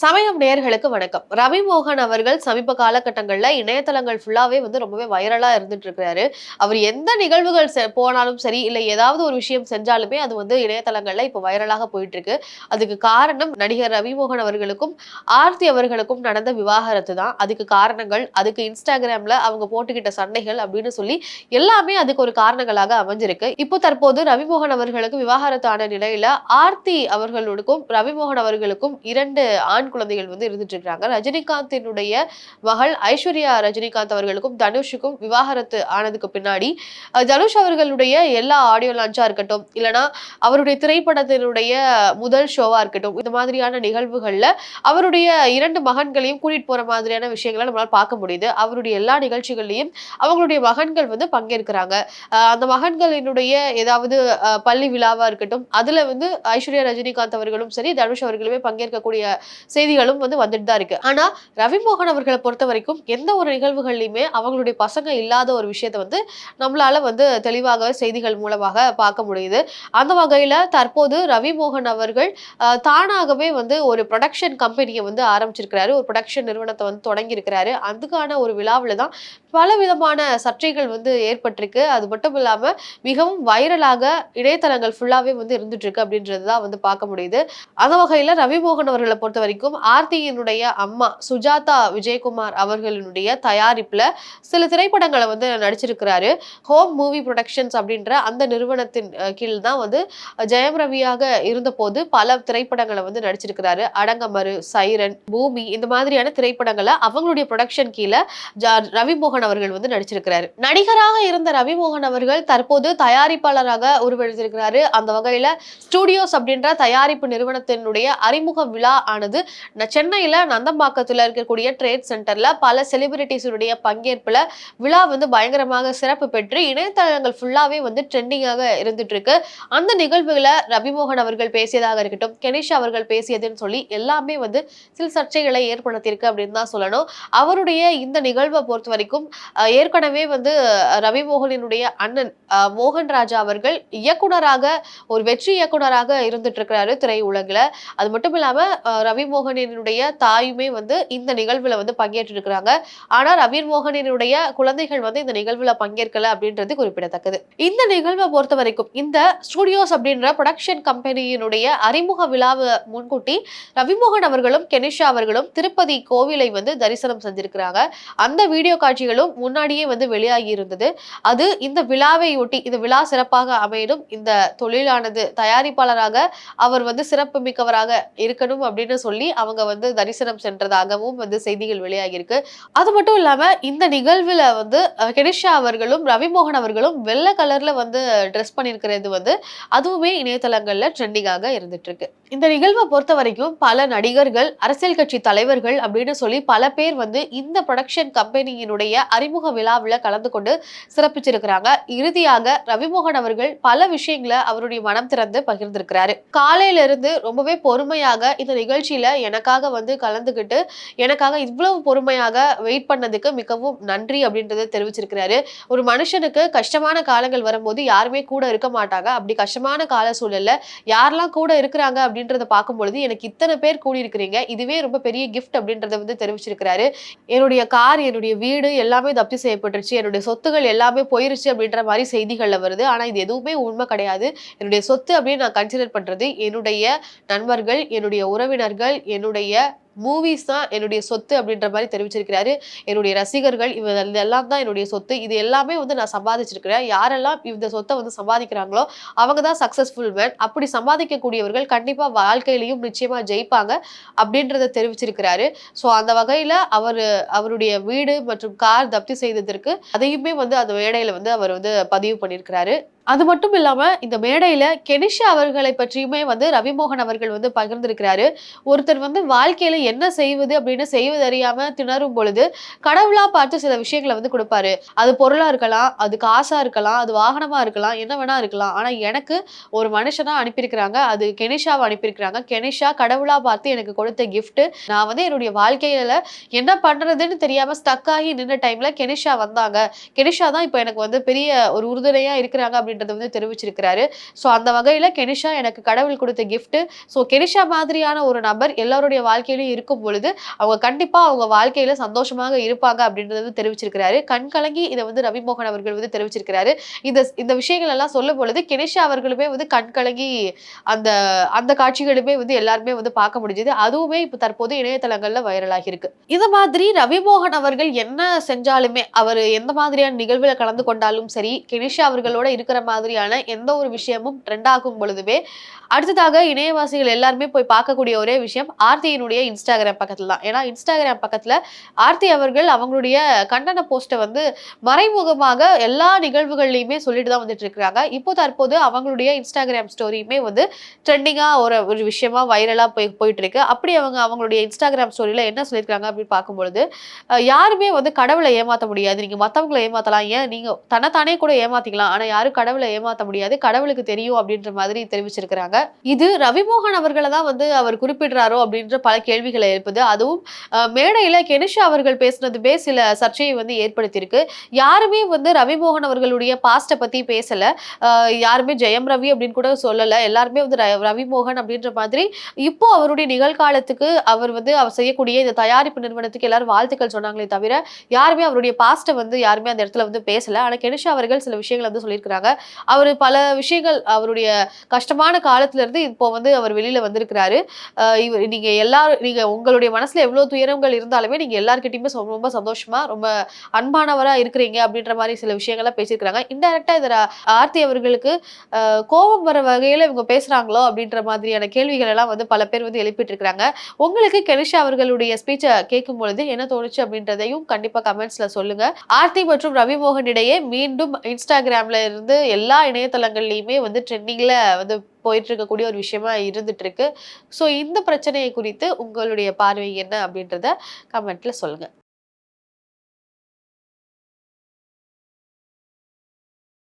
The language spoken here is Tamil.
சமயம் நேயர்களுக்கு வணக்கம். ரவி மோகன் அவர்கள் சமீப காலகட்டங்களில் இணையதளங்கள் ஃபுல்லாகவே வந்து ரொம்பவே வைரலாக இருந்துட்டு இருக்கிறாரு அவர் எந்த நிகழ்வுகள் செ- போனாலும் சரி இல்லை ஏதாவது ஒரு விஷயம் செஞ்சாலுமே அது வந்து இணையதளங்களில் இப்போ வைரலாக போயிட்டு இருக்கு அதுக்கு காரணம் நடிகர் ரவி மோகன் அவர்களுக்கும் ஆர்த்தி அவர்களுக்கும் நடந்த விவாகரத்து தான். அதுக்கு காரணங்கள் அதுக்கு இன்ஸ்டாகிராமில் அவங்க போட்டுக்கிட்ட சண்டைகள் அப்படின்னு சொல்லி எல்லாமே அதுக்கு ஒரு காரணங்களாக அமைஞ்சிருக்கு. இப்போ தற்போது ரவிமோகன் அவர்களுக்கு விவாகரத்தான நிலையில் நிலையில ஆர்த்தி அவர்களுக்கும் ரவிமோகன் அவர்களுக்கும் இரண்டு ஆண் குழந்தைகள் வந்து இருந்துட்டு இருக்காங்க ரஜினிகாந்தினுடைய மகள் ஐஸ்வர்யா ரஜினிகாந்த் அவர்களுக்கும் தனுஷுக்கும் விவாகரத்து ஆனதுக்கு பின்னாடி தனுஷ் அவர்களுடைய எல்லா ஆடியோ லான்ச்சா இருக்கட்டும் இல்லனா அவருடைய திரைப்படத்தினுடைய முதல் ஷோவா இருக்கட்டும் இந்த மாதிரியான நிகழ்வுகள்ல அவருடைய இரண்டு மகன்களையும் கூட்டிட்டு போற மாதிரியான விஷயங்களை நம்மளால பார்க்க முடியுது. அவருடைய எல்லா நிகழ்ச்சிகள்லையும் அவங்களுடைய மகன்கள் வந்து பங்கேற்கிறாங்க. அந்த மகன்களினுடைய ஏதாவது பள்ளி விழாவா இருக்கட்டும் அதுல வந்து ஐஸ்வர்யா ரஜினிகாந்த் அவர்களும் சரி தனுஷ் அவர்களுமே பங்கேற்கக்கூடிய செய்திகளும் வந்து வந்துட்டு தான் இருக்கு. ஆனா ரவிமோகன் அவர்களை பொறுத்த வரைக்கும் எந்த ஒரு நிகழ்வுகள்லையுமே அவங்களுடைய பசங்க இல்லாத ஒரு விஷயத்த வந்து நம்மளால வந்து தெளிவாக செய்திகள் மூலமாக பார்க்க முடியுது. அந்த வகையில தற்போது ரவிமோகன் அவர்கள் தானாகவே வந்து ஒரு ப்ரொடக்ஷன் கம்பெனியை வந்து ஆரம்பிச்சிருக்கிறாரு. ஒரு ப்ரொடக்ஷன் நிறுவனத்தை வந்து தொடங்கியிருக்கிறாரு. அதுக்கான ஒரு விழாவில் தான் பல விதமான சர்ச்சைகள் வந்து ஏற்பட்டிருக்கு. அது மட்டும் இல்லாமல் மிகவும் வைரலாக இணையதளங்கள் ஃபுல்லாகவே வந்து இருந்துட்டுருக்கு அப்படின்றது தான் வந்து பார்க்க முடியுது. அந்த வகையில் ரவிமோகன் அவர்களை பொறுத்த வரைக்கும் ஆர்த்தியினுடைய அம்மா சுஜாதா விஜயகுமார் அவர்களினுடைய தயாரிப்பில் சில திரைப்படங்களை வந்து நடிச்சிருக்கிறாரு. ஹோம் மூவி ப்ரொடக்ஷன்ஸ் அப்படின்ற அந்த நிறுவனத்தின் கீழ் தான் வந்து ஜெயம் ரவியாக இருந்தபோது பல திரைப்படங்களை வந்து நடிச்சிருக்கிறாரு. அடங்கமரு சைரன் பூமி இந்த மாதிரியான திரைப்படங்களை அவங்களுடைய ப்ரொடக்ஷன் கீழே ரவிமோகன் ரவிமோகன் அவர்கள் வந்து நடிச்சிருக்கிறாரு. நடிகராக இருந்த ரவிமோகன் அவர்கள் தற்போது தயாரிப்பாளராக உருவெடுத்திருக்கிறாரு. அந்த வகையில ஸ்டூடியோஸ் அப்படின்ற தயாரிப்பு நிறுவனத்தினுடைய அறிமுக விழா ஆனது ந- சென்னையில நந்தம்பாக்கத்துல இருக்கக்கூடிய ட்ரேட் சென்டர்ல பல செலிபிரிட்டிஸுடைய பங்கேற்புல விழா வந்து பயங்கரமாக சிறப்பு பெற்று இணையதளங்கள் ஃபுல்லாவே வந்து ட்ரெண்டிங்காக இருந்துட்டு இருக்கு அந்த நிகழ்வுகளை ரவிமோகன் அவர்கள் பேசியதாக இருக்கட்டும் கெனிஷா அவர்கள் பேசியதுன்னு சொல்லி எல்லாமே வந்து சில சர்ச்சைகளை ஏற்படுத்தியிருக்கு அப்படின்னு தான் சொல்லணும். அவருடைய இந்த நிகழ்வை பொறுத்த வரைக்கும் ஏற்கனவே வந்து ரவி மோகனினுடைய அண்ணன் மோகன் ராஜா அவர்கள் இயக்குனராக ஒரு வெற்றி இயக்குனராக இருந்துட்டு இருக்கிறாரு திரையுலகில். அது மட்டும் இல்லாம ரவி மோகனினுடைய தாயுமே வந்து இந்த நிகழ்வுல வந்து பங்கேற்று இருக்கிறாங்க ஆனா ரவிமோகனினுடைய குழந்தைகள் வந்து இந்த நிகழ்வுல பங்கேற்கல அப்படின்றது குறிப்பிடத்தக்கது. இந்த நிகழ்வை பொறுத்த வரைக்கும் இந்த ஸ்டுடியோஸ் அப்படின்ற ப்ரொடக்ஷன் கம்பெனியினுடைய அறிமுக விழாவை முன்கூட்டி ரவிமோகன் அவர்களும் கெனிஷா அவர்களும் திருப்பதி கோவிலை வந்து தரிசனம் செஞ்சிருக்கிறாங்க. அந்த வீடியோ காட்சிகளும் முன்னாடியே வந்து வெளியாகி இருந்தது. அது இந்த விழாவை ஒட்டி இந்த விழா சிறப்பாக அமையணும் இந்த தொழிலானது தயாரிப்பாளராக அவர் வந்து சிறப்பு மிக்கவராக இருக்கணும் அப்படின்னு சொல்லி அவங்க வந்து தரிசனம் சென்றதாகவும் வந்து செய்திகள் வெளியாகியிருக்கு. அது மட்டும் இல்லாம இந்த நிகழ்வுல வந்து கெனிஷா அவர்களும் ரவிமோகன் அவர்களும் வெள்ளை கலர்ல வந்து ட்ரெஸ் பண்ணியிருக்கிறது வந்து அதுவுமே இணையதளங்கள்ல ட்ரெண்டிங்காக இருந்துட்டு இருக்கு இந்த நிகழ்வை பொறுத்த வரைக்கும் பல நடிகர்கள் அரசியல் கட்சி தலைவர்கள் அப்படின்னு சொல்லி பல பேர் வந்து இந்த ப்ரொடக்ஷன் கம்பெனியினுடைய அறிமுக விழாவில் கலந்து கொண்டு சிறப்பிச்சிருக்கிறாங்க. இறுதியாக ரவிமோகன் அவர்கள் பல விஷயங்களை அவருடைய மனம் திறந்து பகிர்ந்திருக்கிறாரு. காலையில இருந்து ரொம்பவே பொறுமையாக இந்த நிகழ்ச்சியில எனக்காக வந்து கலந்துக்கிட்டு எனக்காக இவ்வளவு பொறுமையாக வெயிட் பண்ணதுக்கு மிகவும் நன்றி அப்படின்றத தெரிவிச்சிருக்கிறாரு. ஒரு மனுஷனுக்கு கஷ்டமான காலங்கள் வரும்போது யாருமே கூட இருக்க மாட்டாங்க. அப்படி கஷ்டமான கால சூழல்ல யாரெல்லாம் கூட இருக்கிறாங்க அப்படின்றத பார்க்கும் பொழுது எனக்கு இத்தனை பேர் கூடி இருக்கிறீங்க இதுவே ரொம்ப பெரிய கிஃப்ட் அப்படின்றத வந்து தெரிவிச்சிருக்கிறாரு. என்னுடைய கார் என்னுடைய வீடு எல்லாமே எல்லாமே தப்தி செய்யப்பட்டுருச்சு. என்னுடைய சொத்துகள் எல்லாமே போயிருச்சு அப்படின்ற மாதிரி செய்திகளில் வருது. ஆனால் இது எதுவுமே உண்மை கிடையாது. என்னுடைய சொத்து அப்படின்னு நான் கன்சிடர் பண்ணுறது என்னுடைய நண்பர்கள் என்னுடைய உறவினர்கள் என்னுடைய மூவிஸ் தான் என்னுடைய சொத்து அப்படின்ற மாதிரி தெரிவிச்சிருக்கிறாரு. என்னுடைய ரசிகர்கள் இவ இதெல்லாம் தான் என்னுடைய சொத்து. இது எல்லாமே வந்து நான் சம்பாதிச்சிருக்கிறேன். யாரெல்லாம் இந்த சொத்தை வந்து சம்பாதிக்கிறாங்களோ அவங்க தான் சக்சஸ்ஃபுல் மேன் அப்படி சம்பாதிக்கக்கூடியவர்கள் கண்டிப்பாக வாழ்க்கையிலையும் நிச்சயமாக ஜெயிப்பாங்க அப்படின்றத தெரிவிச்சிருக்கிறாரு. ஸோ அந்த வகையில் அவர் அவருடைய வீடு மற்றும் கார் தப்தி செய்ததற்கு அதையுமே வந்து அந்த வேடையில் வந்து அவர் வந்து பதிவு பண்ணியிருக்கிறாரு. அது மட்டும் இல்லாம இந்த மேடையில கெனிஷா அவர்களை பற்றியுமே வந்து ரவிமோகன் அவர்கள் வந்து பகிர்ந்திருக்கிறாரு. ஒருத்தர் வந்து வாழ்க்கையில என்ன செய்வது அப்படின்னு செய்வது அறியாம திணறும் பொழுது கடவுளா பார்த்து சில விஷயங்களை வந்து கொடுப்பாரு. அது பொருளா இருக்கலாம் அது காசா இருக்கலாம் அது வாகனமா இருக்கலாம் என்ன வேணா இருக்கலாம். ஆனா எனக்கு ஒரு மனுஷனா அனுப்பியிருக்கிறாங்க அது கெனிஷாவை அனுப்பியிருக்கிறாங்க. கெனிஷா கடவுளா பார்த்து எனக்கு கொடுத்த கிஃப்ட் நான் வந்து என்னுடைய வாழ்க்கையில என்ன பண்றதுன்னு தெரியாம ஸ்டக் ஆகி நின்ற டைம்ல கெனிஷா வந்தாங்க. கெனிஷா தான் இப்போ எனக்கு வந்து பெரிய ஒரு உறுதுணையா இருக்கிறாங்க அப்படின்றத வந்து தெரிவிச்சிருக்கிறாரு. ஸோ அந்த வகையில் கெனிஷா எனக்கு கடவுள் கொடுத்த gift. ஸோ கெனிஷா மாதிரியான ஒரு நபர் எல்லாருடைய வாழ்க்கையிலையும் இருக்கும் பொழுது அவங்க கண்டிப்பாக அவங்க வாழ்க்கையில சந்தோஷமாக இருப்பாங்க அப்படின்றத வந்து தெரிவிச்சிருக்கிறாரு. கண் கலங்கி இதை வந்து ரவிமோகன் அவர்கள் வந்து தெரிவிச்சிருக்கிறாரு. இந்த இந்த விஷயங்கள் எல்லாம் சொல்லும் பொழுது கெனிஷா அவர்களுமே வந்து கண் கலங்கி அந்த அந்த காட்சிகளுமே வந்து எல்லாருமே வந்து பார்க்க முடிஞ்சது. அதுவுமே இப்போ தற்போது இணையதளங்களில் வைரலாகி இருக்கு இது மாதிரி ரவிமோகன் அவர்கள் என்ன செஞ்சாலுமே அவர் எந்த மாதிரியான நிகழ்வில் கலந்து கொண்டாலும் சரி கெனிஷா அவர்களோட இருக்கிற மாதிரியான எந்த ஒரு விஷயமும் ட்ரெண்ட் ஆகும் பொழுதுமே அடுத்ததாக இணையவாசிகள் எல்லாருமே போய் பார்க்கக்கூடிய ஒரே விஷயம் ஆர்த்தியினுடைய இன்ஸ்டாகிராம் பக்கத்துல தான் ஏன்னா இன்ஸ்டாகிராம் பக்கத்துல ஆர்த்தி அவர்கள் அவங்களுடைய கண்டன போஸ்ட்டை வந்து மறைமுகமாக எல்லா நிகழ்வுகள்லையுமே சொல்லிட்டு தான் வந்துட்டு இருக்காங்க. இப்போ தற்போது அவங்களுடைய இன்ஸ்டாகிராம் ஸ்டோரியுமே வந்து ட்ரெண்டிங்காக ஒரு ஒரு விஷயமா வைரலாக போய் போயிட்டு இருக்கு அப்படி அவங்க அவங்களுடைய இன்ஸ்டாகிராம் ஸ்டோரியில் என்ன சொல்லியிருக்காங்க அப்படின்னு பார்க்கும்பொழுது யாருமே வந்து கடவுளை ஏமாற்ற முடியாது. நீங்கள் மற்றவங்களை ஏமாற்றலாம் ஏன்? நீங்கள் தன்னைத்தானே கூட ஏமாத்திக்கலாம். ஆனால் யாரும் கடவுள் ஏமாற்ற முடியாது கடவுளுக்கு தெரியும் அப்படின்ற மாதிரி தெரிவிச்சிருக்கிறாங்க. இது ரவிமோகன் அவர்களை தான் வந்து அவர் குறிப்பிடுறாரோ அப்படின்ற பல கேள்விகளை எழுப்புது. அதுவும் மேடையில் மேடையில கெனிஷா அவர்கள் பேசினதுமே சில சர்ச்சையை வந்து ஏற்படுத்தியிருக்கு. யாருமே வந்து ரவிமோகன் அவர்களுடைய பாஸ்ட்டை பத்தி பேசல. யாருமே ஜெயம் ரவி அப்படின்னு கூட சொல்லல. எல்லாருமே வந்து ர- ரவிமோகன் அப்படின்ற மாதிரி இப்போ அவருடைய நிகழ்காலத்துக்கு அவர் வந்து அவர் செய்யக்கூடிய இந்த தயாரிப்பு நிறுவனத்துக்கு எல்லாரும் வாழ்த்துக்கள் சொன்னாங்களே தவிர யாருமே அவருடைய பாஸ்ட்டை வந்து யாருமே அந்த இடத்துல வந்து பேசல. ஆனா கெனிஷா அவர்கள் சில விஷயங்களை வந்து சொல்லியிருக்கிறாங்க. அவர் பல விஷயங்கள் அவருடைய கஷ்டமான காலத்திலேருந்து இப்போ வந்து அவர் வெளியில் வந்திருக்கிறாரு. இவர் நீங்கள் எல்லாரும் நீங்கள் உங்களுடைய மனசில் எவ்வளோ துயரங்கள் இருந்தாலுமே நீங்கள் எல்லாருக்கிட்டையுமே ரொம்ப சந்தோஷமாக ரொம்ப அன்பானவராக இருக்கிறீங்க அப்படின்ற மாதிரி சில விஷயங்கள்லாம் பேசியிருக்கிறாங்க. இன்டெரக்டாக இதில் ஆர்த்தி அவர்களுக்கு கோபம் வர வகையில் இவங்க பேசுகிறாங்களோ அப்படின்ற மாதிரியான கேள்விகள் எல்லாம் வந்து பல பேர் வந்து எழுப்பிட்டு இருக்காங்க உங்களுக்கு கெனிஷா அவர்களுடைய ஸ்பீச்சை கேட்கும் பொழுது என்ன தோணுச்சு அப்படின்றதையும் கண்டிப்பாக கமெண்ட்ஸில் சொல்லுங்கள் ஆர்த்தி மற்றும் ரவி மோகன் இடையே மீண்டும் இன்ஸ்டாகிராமில் இருந்து எல்லா இணையதளங்கள்லையுமே வந்து ட்ரெண்டிங்கில் வந்து போயிட்டு இருக்கக்கூடிய ஒரு விஷயமா இருந்துட்டு இருக்கு ஸோ இந்த பிரச்சனையை குறித்து உங்களுடைய பார்வை என்ன அப்படின்றத கமெண்ட்ல சொல்லுங்க.